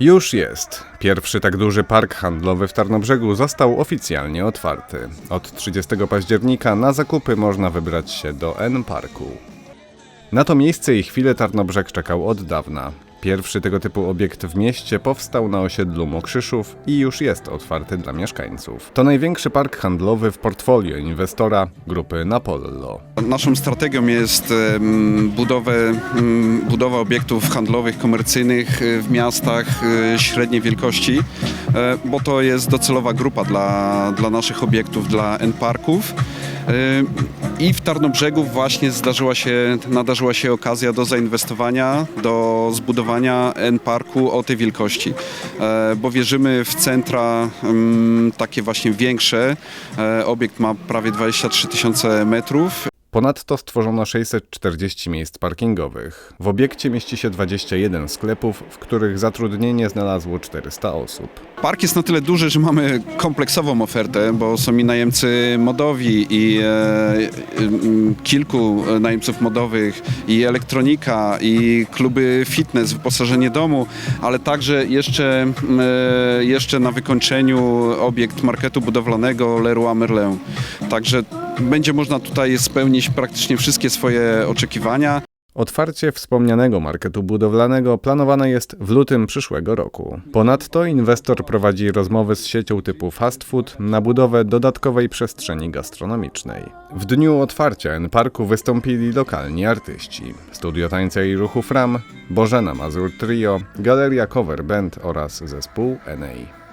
Już jest. Pierwszy tak duży park handlowy w Tarnobrzegu został oficjalnie otwarty. Od 30 października na zakupy można wybrać się do N-Parku. Na to miejsce i chwilę Tarnobrzeg czekał od dawna. Pierwszy tego typu obiekt w mieście powstał na osiedlu Mokrzyszów i już jest otwarty dla mieszkańców. To największy park handlowy w portfolio inwestora grupy Napollo. Naszą strategią jest budowę, budowa obiektów handlowych, komercyjnych e, w miastach e, średniej wielkości, e, bo to jest docelowa grupa dla, dla naszych obiektów, dla N-Parków. I w Tarnobrzegu właśnie zdarzyła się, nadarzyła się okazja do zainwestowania, do zbudowania N-Parku o tej wielkości, E, bo wierzymy w centra em, takie właśnie większe. E, Obiekt ma prawie 23 tysiące metrów. Ponadto stworzono 640 miejsc parkingowych. W obiekcie mieści się 21 sklepów, w których zatrudnienie znalazło 400 osób. Park jest na tyle duży, że mamy kompleksową ofertę, bo są i najemcy modowi, i e, em, kilku najemców modowych, i elektronika, i kluby fitness, wyposażenie domu, ale także jeszcze, m, e, jeszcze na wykończeniu obiekt marketu budowlanego Leroy Merlin. Także będzie można tutaj spełnić praktycznie wszystkie swoje oczekiwania. Otwarcie wspomnianego marketu budowlanego planowane jest w lutym przyszłego roku. Ponadto inwestor prowadzi rozmowy z siecią typu fast food na budowę dodatkowej przestrzeni gastronomicznej. W dniu otwarcia N-Parku wystąpili lokalni artyści. Studio Tańca i Ruchu Fram, Bożena Mazur Trio, Galeria Cover Band oraz zespół NA.